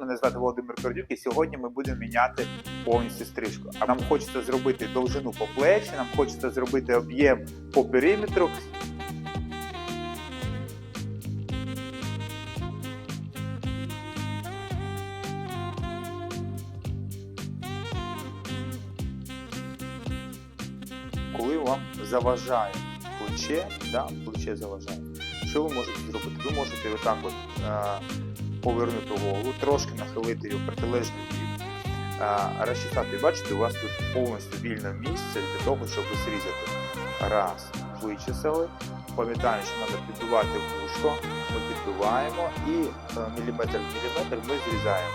Мене звати Володимир Кордюк, і сьогодні ми будемо міняти повністю стрижку. А нам хочеться зробити довжину по плечі, нам хочеться зробити об'єм по периметру. Коли вам заважає плече, да, плече заважає. Що ви можете зробити? Ви можете отак от е, повернути голову, трошки нахилити в протилежний бік, розчесати. Бачите, у вас тут повністю вільне місце для того, щоб зрізати. Раз, вичесали. Пам'ятаємо, що треба підбивати вушко, ми підбиваємо і е, міліметр в міліметр ми зрізаємо.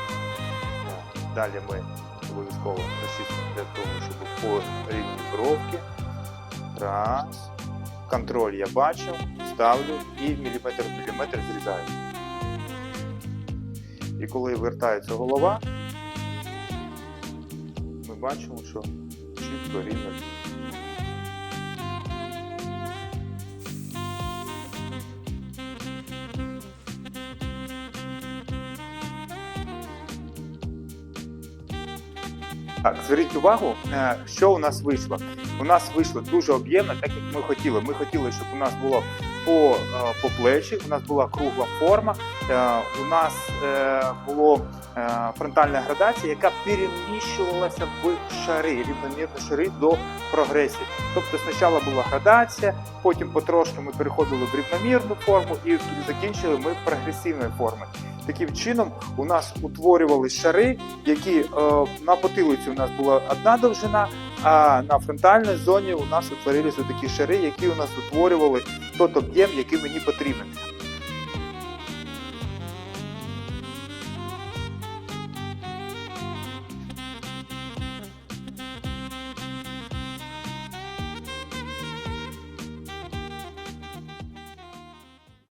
Далі ми обов'язково розчісуємо для того, щоб по рівні бровки. Раз. Контроль я бачив, ставлю і міліметр в міліметр зрізаю. І коли вертається голова, ми бачимо, що чітко рівно. Так, зверніть увагу, е, що у нас вийшло. У нас вийшло дуже об'ємно, так як ми хотіли. Ми хотіли, щоб у нас було по, е, по плечі, у нас була кругла форма, е, у нас е, було е, фронтальна градація, яка переміщувалася в шари, рівномірні шари до прогресії. Тобто спочатку була градація, потім потрошки ми переходили в рівномірну форму і закінчили ми прогресивної форми. Таким чином у нас утворювалися шари, які на потилиці у нас була одна довжина, а на фронтальній зоні у нас утворилися такі шари, які у нас утворювали той об'єм, який мені потрібен.